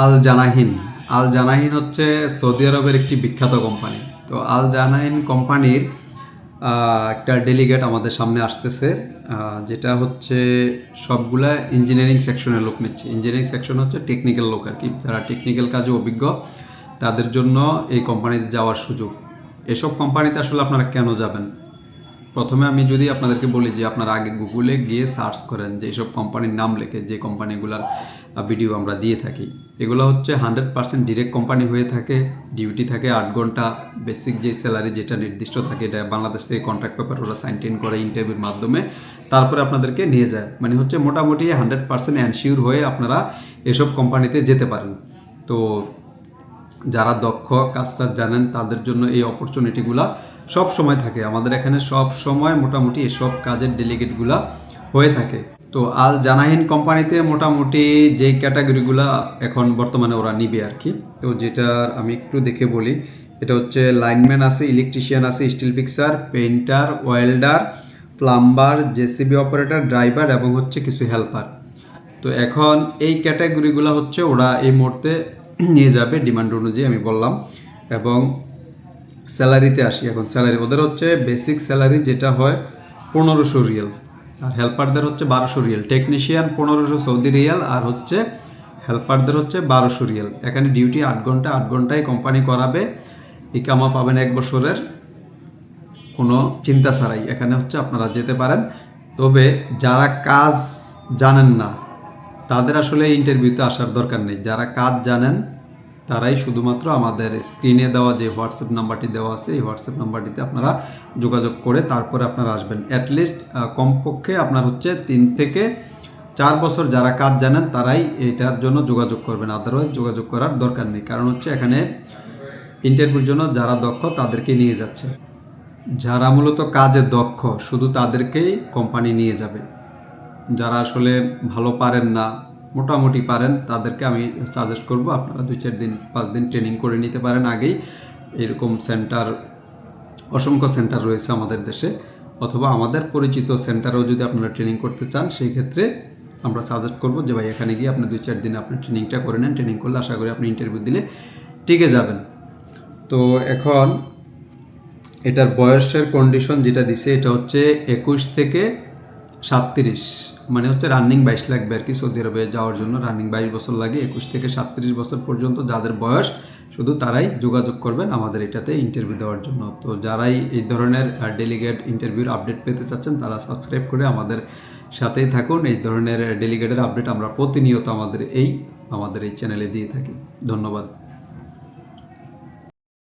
আল জানাহিন আল জানাহিন হচ্ছে সৌদি আরবের একটি বিখ্যাত কোম্পানি। তো আল জানাহিন কোম্পানির একটা ডেলিগেট আমাদের সামনে আসতেছে যেটা হচ্ছে সবগুলা ইঞ্জিনিয়ারিং সেকশনের লোক নিচ্ছে। ইঞ্জিনিয়ারিং সেকশন হচ্ছে টেকনিক্যাল লোক আর কি। যারা টেকনিক্যাল কাজে অভিজ্ঞ, তাদের জন্য এই কোম্পানিতে যাওয়ার সুযোগ। এসব কোম্পানিতে আসলে আপনারা কেন যাবেন? প্রথমে আমি যদি আপনাদেরকে বলি যে আপনারা আগে গুগলে গিয়ে সার্চ করেন যে এইসব কোম্পানির নাম লেখে, যে কোম্পানিগুলোর ভিডিও আমরা দিয়ে থাকি, এগুলো হচ্ছে হান্ড্রেড পার্সেন্ট ডিরেক্ট কোম্পানি হয়ে থাকে, ডিউটি থাকে আট ঘণ্টা, বেসিক যে স্যালারি যেটা নির্দিষ্ট থাকে, এটা বাংলাদেশ থেকে কন্ট্রাক্ট পেপার ওরা সাইন টেন করে ইন্টারভিউর মাধ্যমে, তারপরে আপনাদেরকে নিয়ে যায়। মানে হচ্ছে মোটামুটি হান্ড্রেড পার্সেন্ট অ্যানশিওর হয়ে আপনারা এসব কোম্পানিতে যেতে পারেন। তো যারা দক্ষ কাজটা জানেন তাদের জন্য এই অপরচুনিটিগুলা সব সময় থাকে। আমাদের এখানে সব সময় মোটামুটি এসব কাজের ডেলিগেটগুলা হয়ে থাকে। তো আল জানাহিন কোম্পানিতে মোটামুটি যেই ক্যাটাগরিগুলা এখন বর্তমানে ওরা নিবে আর কি তো যেটা আমি একটু দেখে বলি, এটা হচ্ছে লাইনম্যান আছে ইলেকট্রিশিয়ান আছে steel fixer painter welder plumber J C B operator driver এবং হচ্ছে কিছু হেল্পার তো এখন এই ক্যাটাগরিগুলো হচ্ছে ওরা এই মুহূর্তে নিয়ে যাবে ডিমান্ড অনুযায়ী আমি বললাম এবং স্যালারিতে আসি। এখন স্যালারি, ওদের হচ্ছে বেসিক স্যালারি যেটা হয় পনেরোশো রিয়াল। আর হেল্পারদের হচ্ছে বারোশো রিয়াল। টেকনিশিয়ান পনেরোশো সৌদি রিয়াল আর হচ্ছে হেল্পারদের হচ্ছে বারোশো রিয়াল। এখানে ডিউটি আট ঘণ্টা, আট ঘন্টায় কোম্পানি করাবে, ইকামা পাবেন এক বছরের কোনো চিন্তা ছাড়াই। এখানে হচ্ছে আপনারা যেতে পারেন। তবে যারা কাজ জানেন না, তাদের আসলে ইন্টারভিউতে আসার দরকার নেই। যারা কাজ জানেন তারাই শুধুমাত্র আমাদের স্ক্রিনে দেওয়া যে হোয়াটসঅ্যাপ নাম্বারটি দেওয়া আছে, এই হোয়াটসঅ্যাপ নাম্বারটিতে আপনারা যোগাযোগ করে তারপরে আপনারা আসবেন। অ্যাটলিস্ট কমপক্ষে আপনার হচ্ছে তিন থেকে চার বছর যারা কাজ জানেন, তারাই এটার জন্য যোগাযোগ করবেন। আদারওয়াইজ যোগাযোগ করার দরকার নেই। কারণ হচ্ছে এখানে ইন্টারভিউর জন্য যারা দক্ষ, তাদেরকে নিয়ে যাচ্ছে। যারা মূলত কাজে দক্ষ, শুধু তাদেরকেই কোম্পানি নিয়ে যাবে। যারা আসলে ভালো পারেন না মোটামুটি পারেন, তাদেরকে আমি সাজেস্ট করব আপনারা দুই চার দিন, পাঁচ দিন ট্রেনিং করে নিতে পারেন আগেই। এরকম সেন্টার অসংখ্য সেন্টার রয়েছে আমাদের দেশে, অথবা আমাদের পরিচিত সেন্টারেও যদি আপনারা ট্রেনিং করতে চান, সেই ক্ষেত্রে আমরা সাজেস্ট করব যে ভাই, এখানে গিয়ে আপনি দুই চার দিন আপনি ট্রেনিংটা করে নেন। ট্রেনিং করলে আশা করি আপনি ইন্টারভিউ দিলে টিকে যাবেন। তো এখন এটার বয়সের কন্ডিশন যেটা দিছে, এটা হচ্ছে একুশ থেকে সাতত্রিশ মানে হচ্ছে রানিং বাইশ লাগবে আর কি সৌদি আরবে যাওয়ার জন্য। রানিং বাইশ বছর লাগে, একুশ থেকে সাতত্রিশ বছর পর্যন্ত যাদের বয়স, শুধু তারাই যোগাযোগ করবেন আমাদের এটাতে ইন্টারভিউ দেওয়ার জন্য। তো যারাই এই ধরনের ডেলিগেট ইন্টারভিউর আপডেট পেতে চাচ্ছেন, তারা সাবস্ক্রাইব করে আমাদের সাথেই থাকুন। এই ধরনের ডেলিগেটের আপডেট আমরা প্রতিনিয়ত আমাদের এই আমাদের এই চ্যানেলে দিয়ে থাকি। ধন্যবাদ।